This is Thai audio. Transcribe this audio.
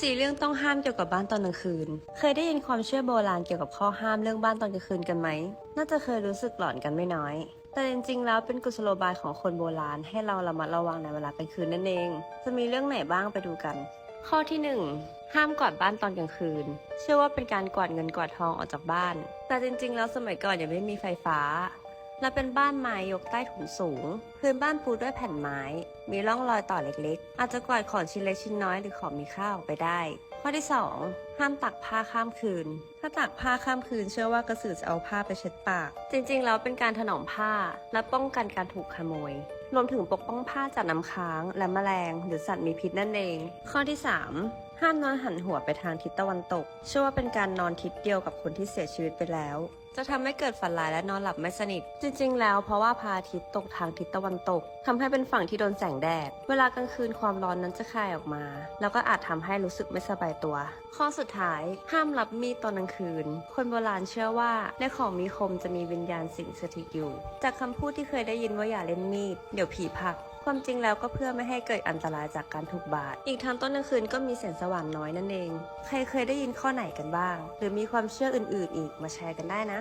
สี่เรื่องต้องห้ามเกี่ยวกับบ้านตอนกลางคืน เคยได้ยินความเชื่อโบราณเกี่ยวกับข้อห้ามเรื่องบ้านตอนกลางคืนกันไหม น่าจะเคยรู้สึกหลอนกันไม่น้อย แต่จริงๆ แล้วเป็นกุศโลบายของคนโบราณ ให้เราระมัดระวังในเวลากลางคืนนั่นเอง จะมีเรื่องไหนบ้างไปดูกัน ข้อที่หนึ่งห้ามกวาดบ้านตอนกลางคืน เชื่อว่าเป็นการกวาดเงินกวาดทองออกจากบ้าน แต่จริงๆ แล้วสมัยก่อนยังไม่มีไฟฟ้า และเป็นบ้านไม้ยกใต้ถุนสูง พื้นบ้านปูด้วยแผ่นไม้ มีร่องรอยต่อเล็กๆ อาจจะกวาดของชิ้นเล็กชิ้นน้อยหรือของมีค่าออกไปได้ ข้อที่ 2 ห้ามตักผ้าข้ามคืน ถ้าตักผ้าข้ามคืนเชื่อว่ากระสือจะเอาผ้าไปเช็ดปาก จริงๆ แล้วเป็นการถนอมผ้าและป้องกันการถูกขโมย รวมถึงปกป้องผ้าจากน้ำค้างและแมลง หรือสัตว์มีพิษนั่นเอง ข้อที่ 3 ห้ามนอนหันหัวไปทางทิศตะวันตก เชื่อว่าเป็นการนอนทิศเดียวกับคนที่เสียชีวิตไปแล้ว จะทำให้เกิดฝันร้ายและนอนหลับไม่สนิท จริง ๆ แล้วเพราะว่าพระอาทิตย์ตกทางทิศตะวันตกทำให้เป็นฝั่งที่โดนแสงแดด เวลากลางคืนความร้อนนั้นจะคายออกมา แล้วก็อาจทำให้รู้สึกไม่สบายตัว ข้อสุดท้าย ห้ามรับมีดตอนกลางคืน คนโบราณเชื่อว่าในของมีคมจะมีวิญญาณสิงสถิตอยู่ จากคำพูดที่เคยได้ยินว่าอย่าเล่นมีด เดี๋ยวผีผลัก ความจริงแล้วก็เพื่อไม่ให้เกิดอันตรายจากการถูกบาด อีกทั้งต้นกลางคืนก็มีแสงสว่านน้อยนั่นเอง ใครเคยได้ยินข้อไหนกันบ้าง หรือมีความเชื่ออื่นๆ อีกมาแชร์กันได้นะ